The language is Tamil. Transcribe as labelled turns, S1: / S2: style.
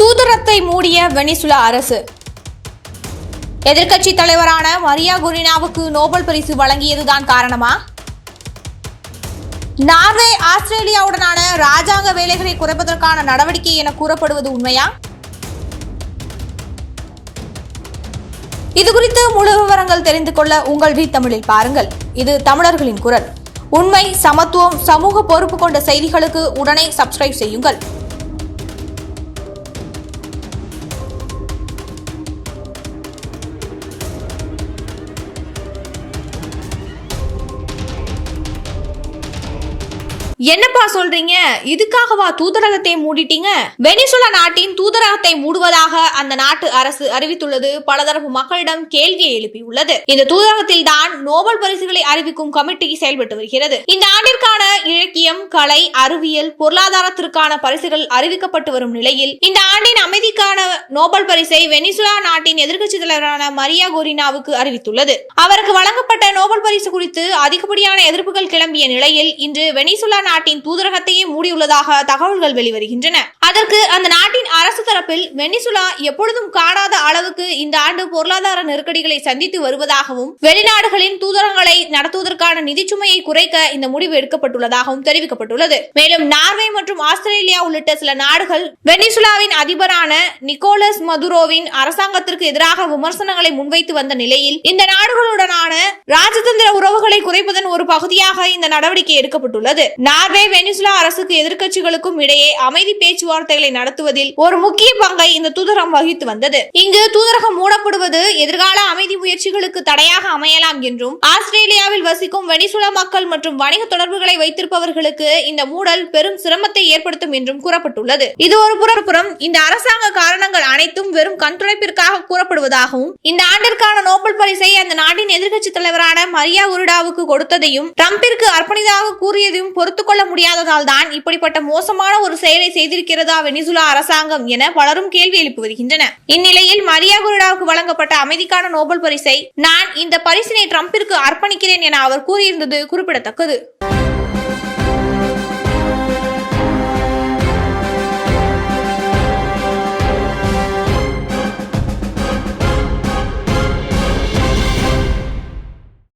S1: தூதரத்தை மூடிய வெனிசுலா அரசு. எதிர்க்கட்சி தலைவரான மரியா குரினாவுக்கு நோபல் பரிசு வழங்கியதுதான் காரணமா? நார்வே ஆஸ்திரேலியாவுடனான ராஜாங்க வேலைகளை குறைப்பதற்கான நடவடிக்கை என கூறப்படுவது உண்மையா? இது குறித்து முழு விவரங்கள் தெரிந்து கொள்ள உங்கள் வீ தமிழில் பாருங்கள். இது தமிழர்களின் குரல். உண்மை சமத்துவம் சமூக பொறுப்பு கொண்ட செய்திகளுக்கு உடனே சப்ஸ்கிரைப் செய்யுங்கள். என்னப்பா சொல்றீங்க? இதுக்காகவா தூதரகத்தை மூடிட்டீங்க? வெனிசுலா நாட்டின் தூதரகத்தை மூடுவதாக அந்த நாட்டு அரசு அறிவித்துள்ளது. பலதரப்பு மக்களிடம் கேள்வியை எழுப்பியுள்ளது. இந்த தூதரகத்தில் தான் நோபல் பரிசுகளை அறிவிக்கும் கமிட்டி செயல்பட்டு வருகிறது. இந்த ஆண்டிற்கான இலக்கியம் கலை அறிவியல் பொருளாதாரத்திற்கான பரிசுகள் அறிவிக்கப்பட்டு வரும் நிலையில் இந்த ஆண்டின் அமைதிக்கான நோபல் பரிசை வெனிசுலா நாட்டின் எதிர்க்கட்சி தலைவரான மரியா கோரினாவுக்கு அறிவித்துள்ளது. அவருக்கு வழங்கப்பட்ட நோபல் பரிசு குறித்து அதிகப்படியான எதிர்ப்புகள் கிளம்பிய நிலையில் இன்று வெனிசுலா நாட்டின் தூதரகத்தையே மூடியுள்ளதாக தகவல்கள் வெளிவருகின்றன. அதற்கு அந்த நாட்டின் அரசு தரப்பில் வெனிசுலா எப்பொழுதும் காணாத அளவுக்கு இந்த ஆண்டு பொருளாதார நெருக்கடிகளை சந்தித்து வருவதாகவும் வெளிநாடுகளின் தூதரங்களை நடத்துவதற்கான நிதிச்சுமையை குறைக்க இந்த முடிவு எடுக்கப்பட்டுள்ளதாகவும் தெரிவிக்கப்பட்டுள்ளது. மேலும் நார்வே மற்றும் ஆஸ்திரேலியா உள்ளிட்ட சில நாடுகள் வெனிசுலாவின் அதிபரான நிக்கோலஸ் மதுரோவின் அரசாங்கத்திற்கு எதிராக விமர்சனங்களை முன்வைத்து வந்த நிலையில் இந்த நாடுகளுடனான ராஜதந்திர உறவுகளை குறைப்பதன் ஒரு பகுதியாக இந்த நடவடிக்கை எடுக்கப்பட்டுள்ளது. நார்வே வெனிசுலா அரசுக்கு எதிர்க்கட்சிகளுக்கும் இடையே அமைதி பேச்சுவார்த்தைகளை நடத்துவதில் ஒரு முக்கிய பங்கை இந்த தூதரகம் வகித்து வந்தது. இங்கு தூதரகம் மூடப்படுவது எதிர்கால அமைதி முயற்சிகளுக்கு தடையாக அமையலாம் என்றும் ஆஸ்திரேலியாவில் வசிக்கும் வெனிசுலா மக்கள் மற்றும் வணிக தொடர்புகளை வைத்திருப்பவர்களுக்கு இந்த மூடல் பெரும் சிரமத்தை ஏற்படுத்தும் என்றும் கூறப்பட்டுள்ளது. இது ஒரு புறப்புறம் இந்த அரசாங்க காரணங்கள் அனைத்தும் வெறும் கண்துடைப்பிற்காக கூறப்படுவதாகவும் இந்த ஆண்டிற்கான நோபல் பரிசை அந்த நாட்டின் எதிர்கட்சி தலைவரான மரியா உருடாவுக்கு கொடுத்ததையும் ட்ரம்பிற்கு அர்ப்பணிதாக கூறியதையும் பொறுத்துக்கொள்ள முடியாததால் தான் இப்படிப்பட்ட மோசமான ஒரு செயலை செய்திருக்கிறது வெனிசுலா அரசாங்கம் என பலரும் கேள்வி எழுப்பி வருகின்றன இந்நிலையில் மரியா குருடாவுக்கு வழங்கப்பட்ட அமைதிக்கான நோபல் பரிசை நான் இந்த பரிசினை ட்ரம்பிற்கு அர்ப்பணிக்கிறேன் என அவர் கூறியிருந்தது குறிப்பிடத்தக்கது.